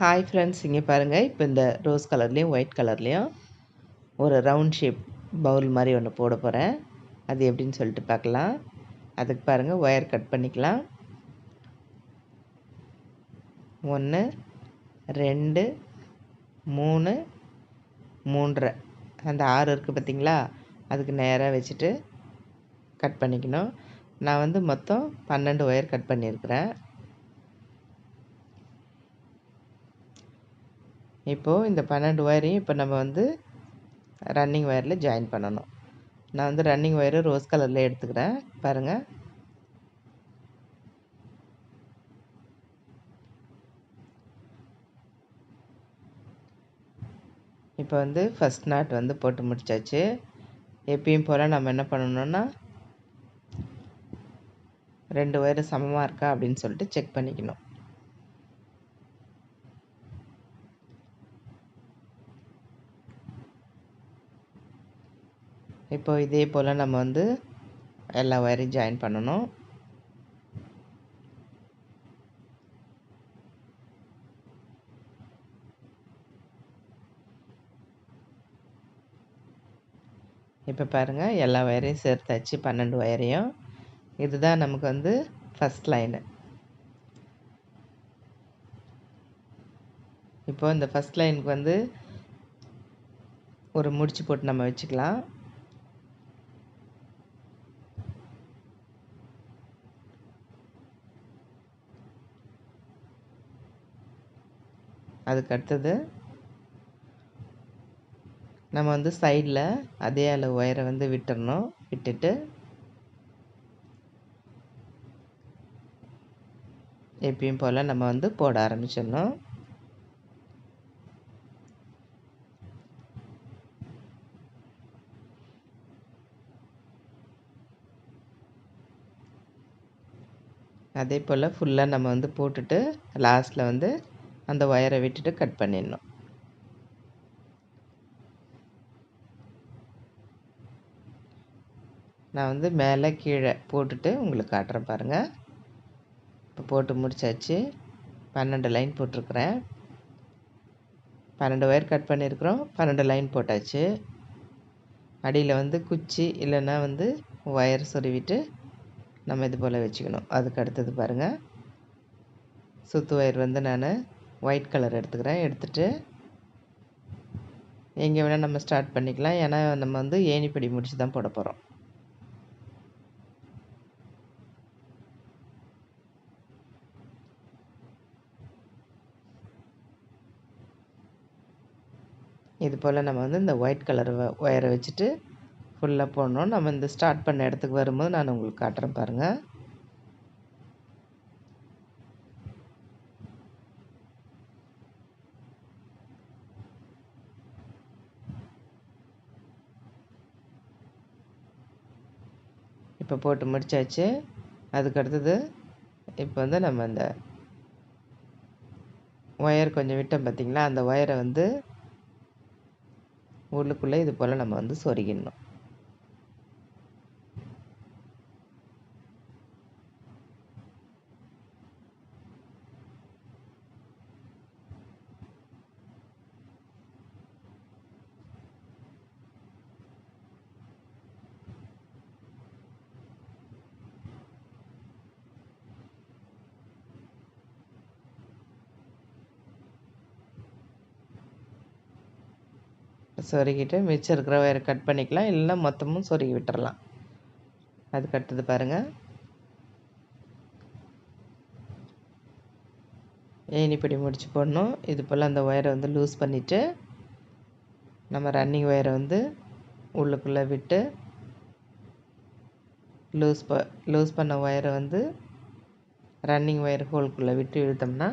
Hi friends இங்கே பாருங்கள் இப்போ இந்த ரோஸ் கலர்லேயும் ஒயிட் கலர்லேயும் ஒரு ரவுண்ட் ஷேப் பவுல் மாதிரி ஒன்று போட போகிறேன் அது எப்படின்னு சொல்லிட்டு பார்க்கலாம். அதுக்கு பாருங்கள் ஒயர் கட் பண்ணிக்கலாம். ஒன்று ரெண்டு மூணு மூன்றரை. அந்த ஆறு இருக்குது பார்த்தீங்களா? அதுக்கு நேராக வச்சுட்டு கட் பண்ணிக்கணும். நான் வந்து மொத்தம் பன்னெண்டு ஒயர் கட் பண்ணியிருக்கிறேன். இப்போது இந்த பன்னெண்டு ஒயரையும் இப்போ நம்ம வந்து ரன்னிங் ஒயரில் ஜாயின் பண்ணணும். நான் வந்து ரன்னிங் ஒயரை ரோஸ் கலரில் எடுத்துக்கிறேன். பாருங்கள் இப்போ வந்து ஃபஸ்ட் நாட் வந்து போட்டு முடிச்சாச்சு. எப்பயும் போல் நம்ம என்ன பண்ணணுன்னா ரெண்டு ஒயர் சமமாக இருக்கா அப்படின்னு சொல்லிட்டு செக் பண்ணிக்கணும். இப்போ இதே போல் நம்ம வந்து எல்லா ஒயரையும் ஜாயின் பண்ணணும். இப்போ பாருங்கள் எல்லா ஒயரையும் சேர்த்தாச்சு பன்னெண்டு ஒயரையும் இதுதான் நமக்கு வந்து ஃபஸ்ட் லைனு இப்போ இந்த ஃபஸ்ட் லைனுக்கு வந்து ஒரு முடிச்சு போட்டு நம்ம வச்சுக்கலாம். அதுக்கு அடுத்தது நம்ம வந்து சைடில் அதே அளவு ஒயரை வந்து விட்டுறணும். விட்டுட்டு எப்பயும் போல் நம்ம வந்து போட ஆரம்பிச்சிடணும். அதே போல் ஃபுல்லாக நம்ம வந்து போட்டுட்டு லாஸ்ட்டில் வந்து அந்த ஒயரை விட்டுட்டு கட் பண்ணிடணும். நான் வந்து மேலே கீழே போட்டுட்டு உங்களுக்கு காட்டுறேன் பாருங்கள் இப்போ போட்டு முடிச்சாச்சு. பன்னெண்டு லைன் போட்டிருக்கிறேன். பன்னெண்டு ஒயர் கட் பண்ணியிருக்கிறோம். பன்னெண்டு லைன் போட்டாச்சு. அடியில் வந்து குச்சி இல்லைன்னா வந்து ஒயர் சொருவிட்டு நம்ம இது போல் வச்சுக்கணும். அதுக்கு அடுத்தது பாருங்கள் சுத்து ஒயர் வந்து நான் ஒயிட் கலர் எடுத்துக்கிறேன். எடுத்துகிட்டு எங்கே வேணால் நம்ம ஸ்டார்ட் பண்ணிக்கலாம். ஏன்னா நம்ம வந்து ஏணிப்படி முடிச்சு தான் போட போகிறோம் இது போல் நம்ம வந்து இந்த ஒயிட் கலர் ஒயரை வச்சுட்டு ஃபுல்லாக போடணும். நம்ம இந்த ஸ்டார்ட் பண்ண இடத்துக்கு வரும்போது நான் உங்களுக்கு காட்டுறேன் பாருங்கள் இப்போ போட்டு முடிச்சாச்சு. அதுக்கு அடுத்தது இப்போ வந்து நம்ம அந்த ஒயர் கொஞ்சம் விட்டோம் பார்த்திங்களா? அந்த ஒயரை வந்து உள்ளுக்குள்ளே இது போல் நம்ம வந்து சொருகிடணும். சொருகிட்டு மிச்சம் இருக்கிற ஒயரை கட் பண்ணிக்கலாம். இல்லைன்னா மொத்தமும் சொருகி விட்டுறலாம். அது கட்டுது பாருங்கள் ஏணிப்படி முடிச்சு போடணும்? இது போல் அந்த ஒயரை வந்து லூஸ் பண்ணிவிட்டு நம்ம ரன்னிங் ஒயரை வந்து உள்ளுக்குள்ளே விட்டு லூஸ் ப லூஸ் பண்ண ஒயரை வந்து ரன்னிங் ஒயர் ஹோல்குள்ளே விட்டு இழுத்தோம்னா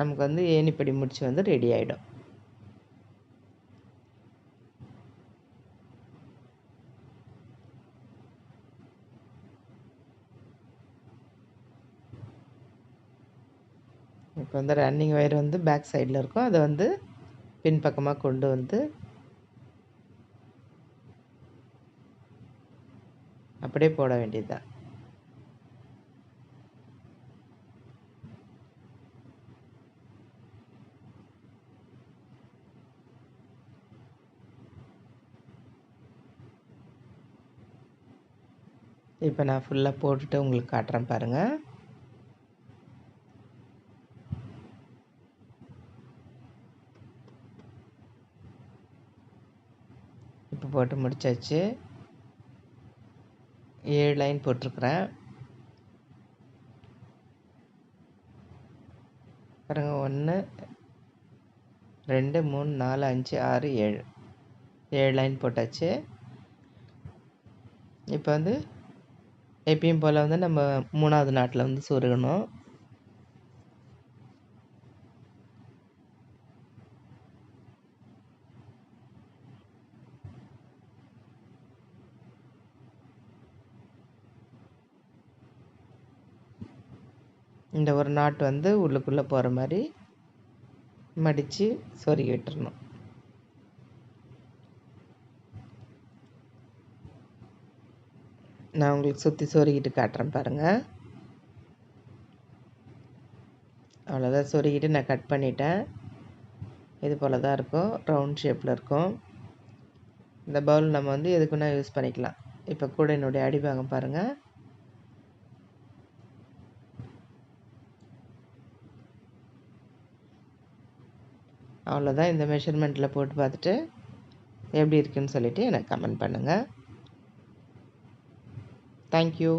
நமக்கு வந்து ஏணிப்படி முடிச்சு வந்து ரெடி ஆகிடும் இப்போ வந்து ரன்னிங் ஒயர் வந்து பேக் சைடில் இருக்கும். அதை வந்து பின்பக்கமாக கொண்டு வந்து அப்படியே போட வேண்டியதுதான். இப்போ நான் ஃபுல்லாக போட்டுட்டு உங்களுக்கு காட்டுறேன் பாருங்கள் போட்டு முடிச்சாச்சு. ஏழு லைன் போட்டிருக்குறேன். பாருங்க ஒன்று ரெண்டு மூணு நாலு அஞ்சு ஆறு ஏழு. ஏழு லைன் போட்டாச்சு. இப்போ வந்து எப்பயும் போல் வந்து நம்ம மூணாவது நாட்டில் வந்து சொருகணும் இந்த ஒரு நாட் வந்து உள்ளுக்குள்ளே போகிற மாதிரி மடித்து சொருகி விட்டுறணும். நான் உங்களுக்கு சுற்றி சொருகிட்டு காட்டுறேன் பாருங்கள் அவ்வளோதான் சொருகிட்டு நான் கட் பண்ணிட்டேன். இது போல் தான் இருக்கும். ரவுண்ட் ஷேப்பில் இருக்கும். இந்த பவுல் நம்ம வந்து எதுக்குன்னா யூஸ் பண்ணிக்கலாம். இப்போ கூட என்னுடைய அடிபாகம் பாருங்கள் அவ்வளோதான் இந்த மெஷர்மெண்ட்டில் போட்டு பார்த்துட்டு எப்படி இருக்குன்னு சொல்லிவிட்டு எனக்கு கமெண்ட் பண்ணுங்கள் தேங்க்யூ